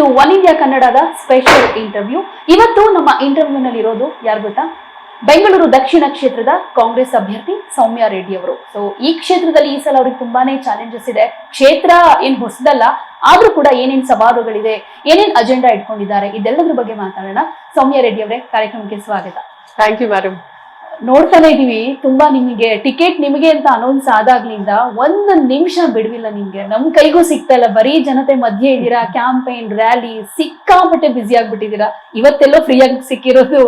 ಇದು one India ಕನ್ನಡದ special interview ಇವತ್ತು ನಮ್ಮ ಇಂಟರ್ವ್ಯೂ ನಲ್ಲಿ ಇರೋದು ಯಾರು ಗೊತ್ತಾ? ಬೆಂಗಳೂರು ದಕ್ಷಿಣ ಕ್ಷೇತ್ರದ ಕಾಂಗ್ರೆಸ್ ಅಭ್ಯರ್ಥಿ ಸೌಮ್ಯ ರೆಡ್ಡಿ ಅವರು. ಸೊ ಈ ಕ್ಷೇತ್ರದಲ್ಲಿ ಈ ಸಲ ಅವ್ರಿಗೆ ತುಂಬಾನೇ ಚಾಲೆಂಜಸ್ ಇದೆ. ಕ್ಷೇತ್ರ ಏನ್ ಹೊಸದಲ್ಲ, ಆದ್ರೂ ಕೂಡ ಏನೇನ್ ಸವಾಲುಗಳಿದೆ, ಏನೇನ್ ಅಜೆಂಡಾ ಇಟ್ಕೊಂಡಿದ್ದಾರೆ, ಇದೆಲ್ಲದ್ರ ಬಗ್ಗೆ ಮಾತಾಡೋಣ. ಸೌಮ್ಯ ರೆಡ್ಡಿ ಅವರೇ, ಕಾರ್ಯಕ್ರಮಕ್ಕೆ ಸ್ವಾಗತ. ಥ್ಯಾಂಕ್ ಯು ಮೇಡಮ್ ನೋಡ್ತಾನೆ ಇದೀವಿ. ತುಂಬಾ ನಿಮಗೆ ಟಿಕೆಟ್ ನಿಮಗೆ ಅಂತ ಅನೌನ್ಸ್ ಆದಾಗ್ಲಿಂದ ಒಂದು ನಿಮಿಷ ಬಿಡುವಿಲ್ಲ ನಿಮ್ಗೆ. ನಮ್ ಕೈಗೂ ಸಿಗ್ತಾ ಇಲ್ಲ. ಬರೀ ಜನತೆ ಮಧ್ಯೆ ಇದ್ದೀರಾ ಕ್ಯಾಂಪೇನ್ ರ್ಯಾಲಿ ಸಿಕ್ಕಾಪಟ್ಟೆ ಬ್ಯುಸಿ ಆಗ್ಬಿಟ್ಟಿದ್ದೀರಾ. ಇವತ್ತೆಲ್ಲೋ ಫ್ರೀ ಆಗಿ ಸಿಕ್ಕಿರೋದು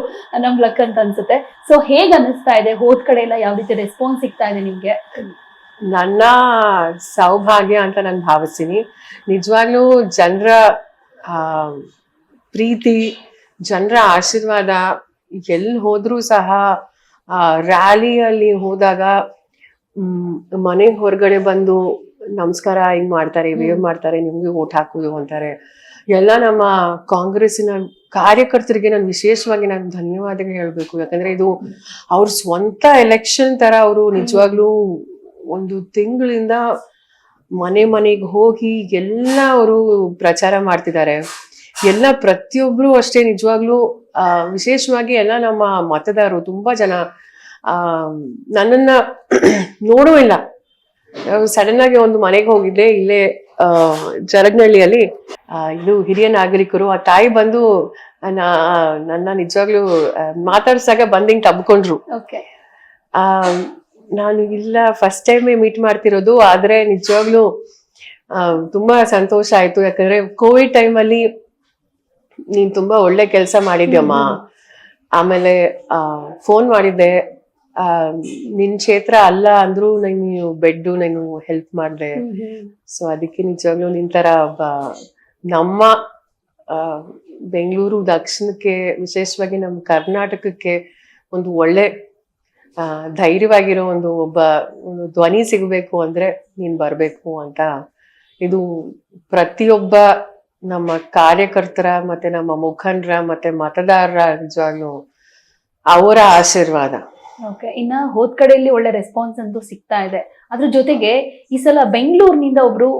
ನಮ್ ಲಕ್ ಅಂತ ಅನ್ಸುತ್ತೆ. ಸೊ ಹೇಗ್ ಅನಿಸ್ತಾ ಇದೆ? ಹೋದ್ ಕಡೆ ಎಲ್ಲ ಯಾವ ರೀತಿ ರೆಸ್ಪಾನ್ಸ್ ಸಿಗ್ತಾ ಇದೆ ನಿಮ್ಗೆ? ನನ್ನ ಸೌಭಾಗ್ಯ ಅಂತ ನಾನು ಭಾವಿಸ್ತೀನಿ. ನಿಜವಾಗ್ಲೂ ಜನರ ಪ್ರೀತಿ, ಜನರ ಆಶೀರ್ವಾದ ಎಲ್ಲಿ ಹೋದ್ರೂ ಸಹ ರ್ಯಾಲಿಯಲ್ಲಿ ಹೋದಾಗ ಮನೆ ಹೊರಗಡೆ ಬಂದು ನಮಸ್ಕಾರ ಹಿಂಗ್ ಮಾಡ್ತಾರೆ ವೇವ್ ಮಾಡ್ತಾರೆ ನಿಮ್ಗೆ ಓಟ್ ಹಾಕುದು ಅಂತಾರೆ. ಎಲ್ಲ ನಮ್ಮ ಕಾಂಗ್ರೆಸ್ಸಿನ ಕಾರ್ಯಕರ್ತರಿಗೆ ನಾನು ವಿಶೇಷವಾಗಿ ನಾನು ಧನ್ಯವಾದಗಳು ಹೇಳಬೇಕು. ಯಾಕಂದ್ರೆ ಇದು ಅವ್ರ ಸ್ವಂತ ಎಲೆಕ್ಷನ್ ತರ ಅವರು ನಿಜವಾಗ್ಲೂ ಒಂದು ತಿಂಗಳಿಂದ ಮನೆ ಮನೆಗೆ ಹೋಗಿ ಎಲ್ಲ ಅವರು ಪ್ರಚಾರ ಮಾಡ್ತಿದ್ದಾರೆ. ಎಲ್ಲ ಪ್ರತಿಯೊಬ್ರು ಅಷ್ಟೇ ನಿಜವಾಗ್ಲೂ ವಿಶೇಷವಾಗಿ ಎಲ್ಲ ನಮ್ಮ ಮತದಾರರು ತುಂಬಾ ಜನ ಆ ನನ್ನನ್ನ ನೋಡೂ ಇಲ್ಲ. ಸಡನ್ ಆಗಿ ಒಂದು ಮನೆಗೆ ಹೋಗಿದ್ದೆ ಇಲ್ಲೇ ಜರಗ್ನಹಳ್ಳಿಯಲ್ಲಿ ಇದು ಹಿರಿಯ ನಾಗರಿಕರು ಆ ತಾಯಿ ಬಂದು ನನ್ನ ನಿಜವಾಗ್ಲೂ ಮಾತಾಡ್ಸಾಗ ಬಂದ್ ಹಿಂಗ್ ತಬ್ಕೊಂಡ್ರು. ಓಕೆ ಆ ನಾನು ಇಲ್ಲ ಫಸ್ಟ್ ಟೈಮೇ ಮೀಟ್ ಮಾಡ್ತಿರೋದು ಆದ್ರೆ ನಿಜವಾಗ್ಲೂ ತುಂಬ ತುಂಬಾ ಸಂತೋಷ ಆಯ್ತು. ಯಾಕಂದ್ರೆ ಕೋವಿಡ್ ಟೈಮಲ್ಲಿ ನೀನ್ ತುಂಬಾ ಒಳ್ಳೆ ಕೆಲಸ ಮಾಡಿದ್ಯಮ್ಮ. ಆಮೇಲೆ ಫೋನ್ ಮಾಡಿದ್ದೆ. ಆ ನಿನ್ ಕ್ಷೇತ್ರ ಅಲ್ಲ ಅಂದ್ರು ನೀನು ಬೆಡ್ ನಾನು ಹೆಲ್ಪ್ ಮಾಡ್ದೆ. ಸೊ ಅದಕ್ಕೆ ನಿಜವಾಗ್ಲೂ ನಿನ್ ತರ ಒಬ್ಬ ನಮ್ಮ ಬೆಂಗಳೂರು ದಕ್ಷಿಣಕ್ಕೆ ವಿಶೇಷವಾಗಿ ನಮ್ಮ ಕರ್ನಾಟಕಕ್ಕೆ ಒಂದು ಒಳ್ಳೆ ಧೈರ್ಯವಾಗಿರೋ ಒಂದು ಒಬ್ಬ ಒಂದು ಧ್ವನಿ ಸಿಗಬೇಕು ಅಂದ್ರೆ ನೀನ್ ಬರಬೇಕು ಅಂತ. ಇದು ಪ್ರತಿಯೊಬ್ಬ ನಮ್ಮ ಕಾರ್ಯಕರ್ತರ ಮತ್ತೆ ನಮ್ಮ ಮುಖಂಡರ ಮತ್ತೆ ಮತದಾರರ ನಿಜವಾಗ್ಲೂ ಅವರ ಆಶೀರ್ವಾದ. ಓಕೆ ಇನ್ನ ಹೋದ್ ಕಡೆಯಲ್ಲಿ ಒಳ್ಳೆ ರೆಸ್ಪಾನ್ಸ್ ಅಂತೂ ಸಿಗ್ತಾ ಇದೆ. ಅದ್ರ ಜೊತೆಗೆ ಈ ಸಲ ಬೆಂಗಳೂರಿನಿಂದ ಒಬ್ರು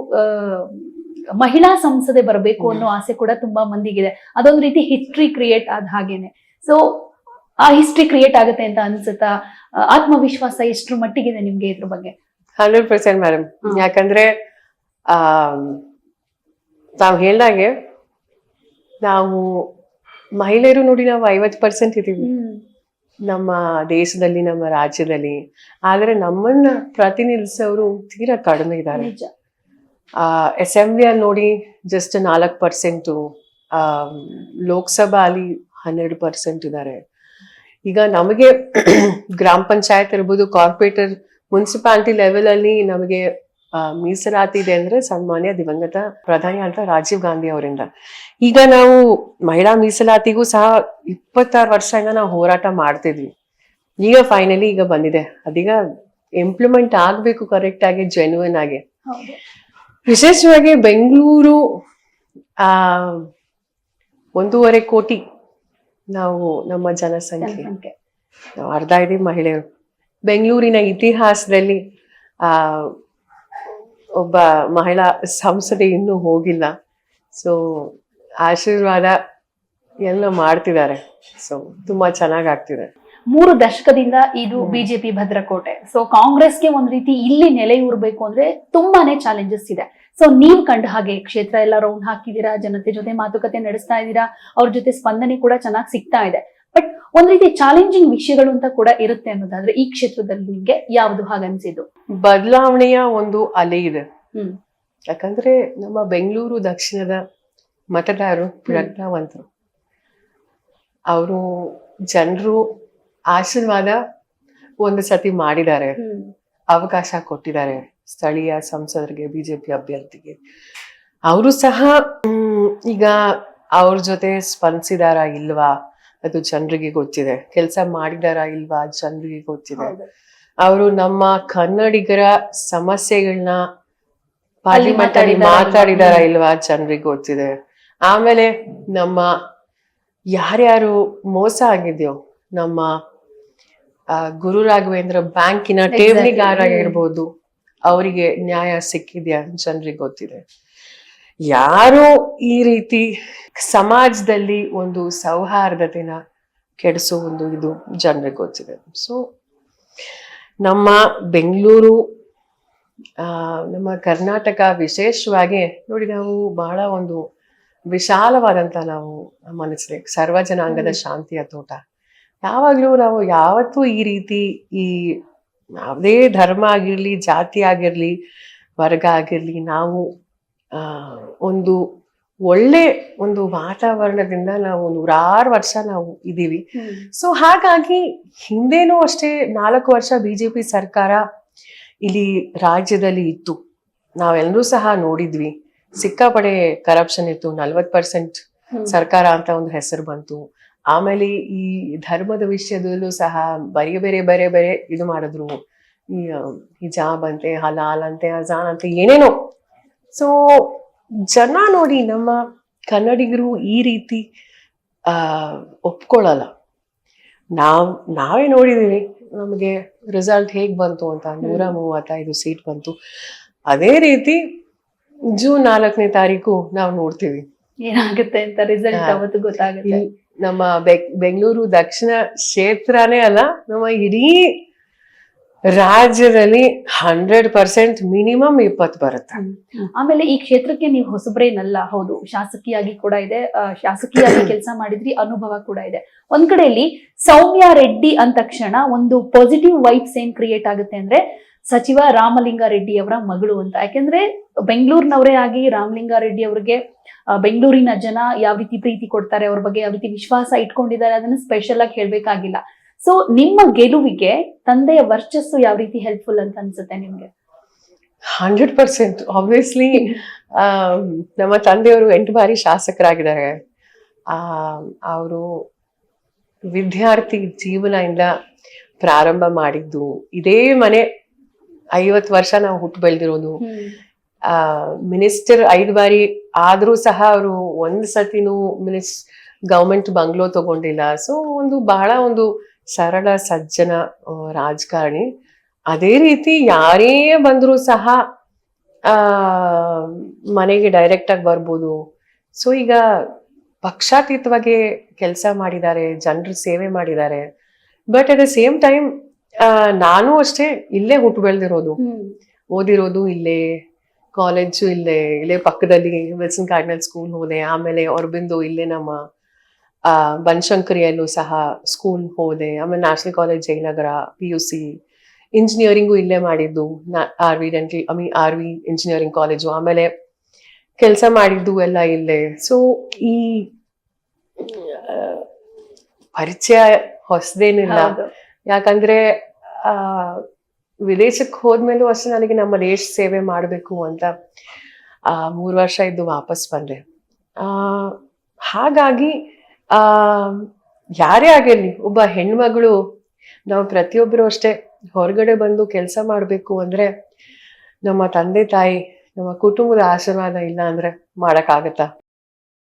ಮಹಿಳಾ ಸಂಸದೆ ಬರಬೇಕು ಅನ್ನೋ ಆಸೆ ಕೂಡ ತುಂಬಾ ಮಂದಿಗಿದೆ. ಅದೊಂದು ರೀತಿ ಹಿಸ್ಟ್ರಿ ಕ್ರಿಯೇಟ್ ಆದ ಹಾಗೇನೆ. ಸೊ ಆ ಹಿಸ್ಟ್ರಿ ಕ್ರಿಯೇಟ್ ಆಗುತ್ತೆ ಅಂತ ಅನ್ಸುತ್ತಾ? ಆತ್ಮವಿಶ್ವಾಸ ಎಷ್ಟು ಮಟ್ಟಿಗಿದೆ ನಿಮ್ಗೆ ಇದ್ರ ಬಗ್ಗೆ? ಹಂಡ್ರೆಡ್ ಪರ್ಸೆಂಟ್ ಮೇಡಮ್ ಯಾಕಂದ್ರೆ ಆ ತಾವ್ ಹೇಳ್ದಾಗೆ ನಾವು ಮಹಿಳೆಯರು ನೋಡಿ ನಾವು ಐವತ್ತು ಪರ್ಸೆಂಟ್ ಇದ್ದೀವಿ. ನಮ್ಮ ದೇಶದಲ್ಲಿ ನಮ್ಮ ರಾಜ್ಯದಲ್ಲಿ. ಆದರೆ ನಮ್ಮನ್ನ ಪ್ರತಿನಿಧಿಸೋರು ತೀರಾ ಕಡಿಮೆ ಇದ್ದಾರೆ. ಆ ಅಸೆಂಬ್ಲಿಯಲ್ಲಿ ನೋಡಿ ಜಸ್ಟ್ ನಾಲ್ಕು ಪರ್ಸೆಂಟು ಲೋಕಸಭಾ ಅಲ್ಲಿ ಹನ್ನೆರಡು ಪರ್ಸೆಂಟ್ ಇದ್ದಾರೆ. ಈಗ ನಮಗೆ ಗ್ರಾಮ ಪಂಚಾಯತ್ ಇರ್ಬೋದು ಕಾರ್ಪೊರೇಟರ್ ಮುನ್ಸಿಪಾಲಿಟಿ ಲೆವೆಲ್ ಅಲ್ಲಿ ನಮಗೆ ಮೀಸಲಾತಿ ಇದೆ ಅಂದ್ರೆ ಸನ್ಮಾನ್ಯ ದಿವಂಗತ ಪ್ರಧಾನಿ ಅಂತ ರಾಜೀವ್ ಗಾಂಧಿ ಅವರಿಂದ. ಈಗ ನಾವು ಮಹಿಳಾ ಮೀಸಲಾತಿಗೂ ಸಹ ಇಪ್ಪತ್ತಾರು ವರ್ಷದಿಂದ ನಾವು ಹೋರಾಟ ಮಾಡ್ತಿದ್ವಿ. ಈಗ ಫೈನಲಿ ಈಗ ಬಂದಿದೆ. ಅದೀಗ ಇಂಪ್ಲಿಮೆಂಟ್ ಆಗ್ಬೇಕು ಕರೆಕ್ಟ್ ಆಗಿ ಜೆನ್ಯೂನ್ ಆಗಿ. ವಿಶೇಷವಾಗಿ ಬೆಂಗಳೂರು ಆ ಒಂದೂವರೆ ಕೋಟಿ ನಾವು ನಮ್ಮ ಜನಸಂಖ್ಯೆ. ಜನಸಂಖ್ಯೆ. ನಾವು ಅರ್ಧ ಇದೀವಿ ಮಹಿಳೆಯರು. ಬೆಂಗಳೂರಿನ ಇತಿಹಾಸದಲ್ಲಿ ಆ ಒಬ್ಬ ಮಹಿಳಾ ಸಂಸದೆ ಇನ್ನೂ ಹೋಗಿಲ್ಲ. ಸೊ ಆಶೀರ್ವಾದ ಎಲ್ಲ ಮಾಡ್ತಿದ್ದಾರೆ. ಸೊ ತುಂಬಾ ಚೆನ್ನಾಗಿ ಆಗ್ತಿದೆ ಮೂರು ದಶಕದಿಂದ ಇದು ಬಿಜೆಪಿ ಭದ್ರಕೋಟೆ. ಸೊ ಕಾಂಗ್ರೆಸ್ಗೆ ಒಂದ್ ರೀತಿ ಇಲ್ಲಿ ನೆಲೆಯೂರ್ಬೇಕು ಅಂದ್ರೆ ತುಂಬಾನೇ ಚಾಲೆಂಜಸ್ ಇದೆ. ಸೊ ನೀವ್ ಕಂಡ ಹಾಗೆ ಕ್ಷೇತ್ರ ಎಲ್ಲ ರೌಂಡ್ ಹಾಕಿದೀರಾ ಜನತೆ ಜೊತೆ ಮಾತುಕತೆ ನಡೆಸ್ತಾ ಇದ್ದೀರಾ? ಅವ್ರ ಜೊತೆ ಸ್ಪಂದನೆ ಕೂಡ ಚೆನ್ನಾಗಿ ಸಿಗ್ತಾ ಇದೆ. ಬಟ್ ಒಂದ್ ರೀತಿ ಚಾಲೆಂಜಿಂಗ್ ವಿಷಯಗಳು ಅಂತ ಕೂಡ ಇರುತ್ತೆ ಅನ್ನೋದಾದ್ರೆ ಈ ಕ್ಷೇತ್ರದಲ್ಲಿ ನಿಮ್ಗೆ ಯಾವುದು ಹಾಗನ್ಸಿದ್ದು ಬದಲಾವಣೆಯ ಒಂದು ಅಲೆ ಇದೆ. ಹ್ಮ್. ಯಾಕಂದ್ರೆ ನಮ್ಮ ಬೆಂಗಳೂರು ದಕ್ಷಿಣದ ಮತದಾರರು ಪ್ರಜ್ಞಾವಂತರು. ಅವರು ಜನರು ಆಶೀರ್ವಾದ ಒಂದು ಸತಿ ಮಾಡಿದ್ದಾರೆ. ಅವಕಾಶ ಕೊಟ್ಟಿದ್ದಾರೆ ಸ್ಥಳೀಯ ಸಂಸದರಿಗೆ ಬಿಜೆಪಿ ಅಭ್ಯರ್ಥಿಗೆ. ಅವರು ಸಹ ಈಗ ಅವ್ರ ಜೊತೆ ಸ್ಪಂದಿಸಿದಾರ ಇಲ್ವಾ? ಅದು ಜನರಿಗೆ ಗೊತ್ತಿದೆ ಕೆಲಸ ಮಾಡಿದಾರ ಇಲ್ವಾ ಜನರಿಗೆ ಗೊತ್ತಿದೆ. ಅವರು ನಮ್ಮ ಕನ್ನಡಿಗರ ಸಮಸ್ಯೆಗಳನ್ನ ಪಾರ್ಲಿಮೆಂಟ್ ಅಲ್ಲಿ ಮಾತಾಡಿದಾರಾ ಇಲ್ವಾ? ಜನರಿಗೆ ಗೊತ್ತಿದೆ ಆಮೇಲೆ ನಮ್ಮ ಯಾರ್ಯಾರು ಮೋಸ ಆಗಿದ್ಯೋ ನಮ್ಮ ಗುರು ರಾಘವೇಂದ್ರ ಬ್ಯಾಂಕಿನ. ಠೇವಣಿಗಾರ ಇರ್ಬೋದು ಅವರಿಗೆ ನ್ಯಾಯ ಸಿಕ್ಕಿದ್ಯಾ ಜನರಿಗೆ ಗೊತ್ತಿದೆ ಯಾರು ಈ ರೀತಿ ಸಮಾಜದಲ್ಲಿ ಒಂದು ಸೌಹಾರ್ದತೆನ ಕೆಡಿಸೋ ಒಂದು ಇದು ಜನರಿಗೆ ಗೊತ್ತಿದೆ. ಸೊ ನಮ್ಮ ಬೆಂಗಳೂರು ನಮ್ಮ ಕರ್ನಾಟಕ ವಿಶೇಷವಾಗಿ ನೋಡಿ ನಾವು ಬಹಳ ಒಂದು ವಿಶಾಲವಾದಂತ ನಾವು ಮನಸ್ಸಿದೆ. ಸರ್ವ ಜನಾಂಗದ ಶಾಂತಿಯ ತೋಟ. ಯಾವಾಗಲೂ ನಾವು ಯಾವತ್ತೂ ಈ ರೀತಿ ಈ ಯಾವುದೇ ಧರ್ಮ ಆಗಿರಲಿ ಜಾತಿ ಆಗಿರಲಿ ವರ್ಗ ಆಗಿರಲಿ ನಾವು ಒಂದು ಒಳ್ಳೆ ಒಂದು ವಾತಾವರಣದಿಂದ ನಾವು ನೂರಾರು ವರ್ಷ ನಾವು ಇದ್ದೀವಿ. ಸೊ ಹಾಗಾಗಿ ಹಿಂದೇನೂ ಅಷ್ಟೇ ನಾಲ್ಕು ವರ್ಷ ಬಿಜೆಪಿ ಸರ್ಕಾರ ಇಲ್ಲಿ ರಾಜ್ಯದಲ್ಲಿ ಇತ್ತು. ನಾವೆಲ್ಲರೂ ಸಹ ನೋಡಿದ್ವಿ. ಸಿಕ್ಕಾಪಡೆ ಕರಪ್ಷನ್ ಇತ್ತು ನಲ್ವತ್ ಪರ್ಸೆಂಟ್ ಸರ್ಕಾರ ಅಂತ ಒಂದು ಹೆಸರು ಬಂತು. ಆಮೇಲೆ ಈ ಧರ್ಮದ ವಿಷಯದಲ್ಲೂ ಸಹ ಬರೀ ಬೇರೆ ಬೇರೆ ಬೇರೆ ಇದು ಮಾಡಿದ್ರು. ಈ ಹಿಜಾಬ್ ಅಂತೆ ಹಲಾಲ್ ಅಂತೆ ಅಜಾನ್ ಅಂತೆ ಏನೇನೋ ಸೊ ಜನ ನೋಡಿ ನಮ್ಮ ಕನ್ನಡಿಗರು ಈ ರೀತಿ ಒಪ್ಕೊಳ್ಳಲ್ಲ. ನಾವ್ ನಾವೇ ನೋಡಿದೀವಿ ನಮಗೆ ರಿಸಲ್ಟ್ ಹೇಗ್ ಬಂತು ಅಂತ. ನೂರ ಮೂವತ್ತೈದು ಸೀಟ್ ಬಂತು. ಅದೇ ರೀತಿ ಜೂನ್ ನಾಲ್ಕನೇ ತಾರೀಕು ನಾವು ನೋಡ್ತೀವಿ. ಏನಾಗುತ್ತೆ ಅಂತ ರಿಸಲ್ಟ್. ಅವತ್ತು ಗೊತ್ತಾಗುತ್ತೆ. ನಮ್ಮ ಬೆಂಗಳೂರು ದಕ್ಷಿಣ ಕ್ಷೇತ್ರನೇ ಅಲ್ಲ ನಮ್ಮ ಇಡೀ ರಾಜ್ಯದಲ್ಲಿ ಹಂಡ್ರೆಡ್ ಪರ್ಸೆಂಟ್ ಮಿನಿಮಮ್ ಇಪ್ಪತ್ತು ಬರುತ್ತೆ. ಆಮೇಲೆ ಈ ಕ್ಷೇತ್ರಕ್ಕೆ ನೀವು ಹೊಸಬ್ರೇನಲ್ಲ ಹೌದು ಶಾಸಕಿಯಾಗಿ ಕೂಡ ಇದೆ ಶಾಸಕಿಯಾಗಿ ಕೆಲಸ ಮಾಡಿದ್ರಿ ಅನುಭವ ಕೂಡ ಇದೆ. ಒಂದ್ ಕಡೆಯಲ್ಲಿ ಸೌಮ್ಯ ರೆಡ್ಡಿ ಅಂದ ತಕ್ಷಣ ಒಂದು ಪಾಸಿಟಿವ್ ವೈಬ್ಸ್ ಏನ್ ಕ್ರಿಯೇಟ್ ಆಗುತ್ತೆ ಅಂದ್ರೆ ಸಚಿವ ರಾಮಲಿಂಗಾರೆಡ್ಡಿ ಅವರ ಮಗಳು ಅಂತ. ಯಾಕೆಂದ್ರೆ ಬೆಂಗಳೂರಿನವರೇ ಆಗಿ ರಾಮಲಿಂಗಾರೆಡ್ಡಿ ಅವರಿಗೆ ಆ, ಬೆಂಗಳೂರಿನ ಜನ ಯಾವ ರೀತಿ ಪ್ರೀತಿ ಕೊಡ್ತಾರೆ ಅವ್ರ ಬಗ್ಗೆ ಯಾವ ರೀತಿ ವಿಶ್ವಾಸ ಇಟ್ಕೊಂಡಿದ್ದಾರೆ ಅದನ್ನ ಸ್ಪೆಷಲ್ ಆಗಿ ಹೇಳ್ಬೇಕಾಗಿಲ್ಲ. ಸೊ ನಿಮ್ಮ ಗೆಲುವಿಗೆ ತಂದೆಯ ವರ್ಚಸ್ಸು ಯಾವ ರೀತಿ ಹೆಲ್ಪ್ಫುಲ್ ಅಂತ ಅನ್ಸುತ್ತೆ ನಿಮ್ಗೆ? ಹಂಡ್ರೆಡ್ ಪರ್ಸೆಂಟ್ ಆಬ್ವಿಯಸ್ಲಿ ನಮ್ಮ ತಂದೆಯವರು ಎಂಟು ಬಾರಿ ಶಾಸಕರಾಗಿದ್ದಾರೆ. ಅವರು ವಿದ್ಯಾರ್ಥಿ ಜೀವನದಿಂದ ಪ್ರಾರಂಭ ಮಾಡಿದ್ದು. ಇದೇ ಮನೆ ಐವತ್ತು ವರ್ಷ ನಾವು ಹುಟ್ಟು ಬೆಳೆದಿರೋದು. ಆ ಮಿನಿಸ್ಟರ್ ಐದು ಬಾರಿ ಆದ್ರೂ ಸಹ ಅವರು ಒಂದ್ ಸತಿನೂ ಮಿನಿಸ್ ಗವರ್ಮೆಂಟ್ ಬಂಗ್ಲೋ ತಗೊಂಡಿಲ್ಲ. ಸೊ ಒಂದು ಬಹಳ ಒಂದು ಸರಳ ಸಜ್ಜನ ರಾಜಕಾರಣಿ. ಅದೇ ರೀತಿ ಯಾರೇ ಬಂದರೂ ಸಹ ಆ ಮನೆಗೆ ಡೈರೆಕ್ಟ್ ಆಗಿ ಬರ್ಬೋದು. ಸೊ ಈಗ ಪಕ್ಷಾತೀತವಾಗಿ ಕೆಲಸ ಮಾಡಿದ್ದಾರೆ ಜನರ ಸೇವೆ ಮಾಡಿದ್ದಾರೆ. But at the same time ನಾನು ಅಷ್ಟೇ ಇಲ್ಲೇ ಹುಟ್ಟು ಬೆಳೆದಿರೋದು. ಓದಿರೋದು ಇಲ್ಲೇ ಕಾಲೇಜು ಇಲ್ಲೇ ಇಲ್ಲೇ ಪಕ್ಕದಲ್ಲಿ ವಿಲ್ಸನ್ ಕಾರ್ಡಿನಲ್ ಸ್ಕೂಲ್ ಹೋದೆ ಆಮೇಲೆ ಅರಬಿಂದು ಇಲ್ಲೇ ನಮ್ಮ ಬನಶಂಕರಿಯಲ್ಲೂ ಸಹ ಸ್ಕೂಲ್ ಹೋದೆ. ಆಮೇಲೆ national college Jayanagar P U C engineering ಇಲ್ಲೇ ಮಾಡಿದ್ದು. R V dental I mean R V engineering college ಆಮೇಲೆ ಕೆಲಸ ಮಾಡಿದ್ದು ಎಲ್ಲ ಇಲ್ಲೇ. ಸೊ ಈ ಪರಿಚಯ ಹೊಸದೇನಿಲ್ಲ. ಯಾಕಂದ್ರೆ ಆ ವಿದೇಶಕ್ಕೆ ಹೋದ್ಮೇಲೂ ಅಷ್ಟೇ ನನಗೆ ನಮ್ಮ ದೇಶ ಸೇವೆ ಮಾಡಬೇಕು ಅಂತ ಆ ಮೂರು ವರ್ಷ ಇದ್ದು ವಾಪಸ್ ಬಂದೆ. ಆ ಹಾಗಾಗಿ ಆ, ಯಾರೇ ಆಗಿರಲಿ, ಒಬ್ಬ ಹೆಣ್ಮಗಳು, ನಾವು ಪ್ರತಿಯೊಬ್ಬರು ಅಷ್ಟೇ ಹೊರಗಡೆ ಬಂದು ಕೆಲಸ ಮಾಡಬೇಕು ಅಂದರೆ ನಮ್ಮ ತಂದೆ ತಾಯಿ, ನಮ್ಮ ಕುಟುಂಬದ ಆಶೀರ್ವಾದ ಇಲ್ಲ ಅಂದರೆ ಮಾಡಕ್ಕಾಗತ್ತಾ?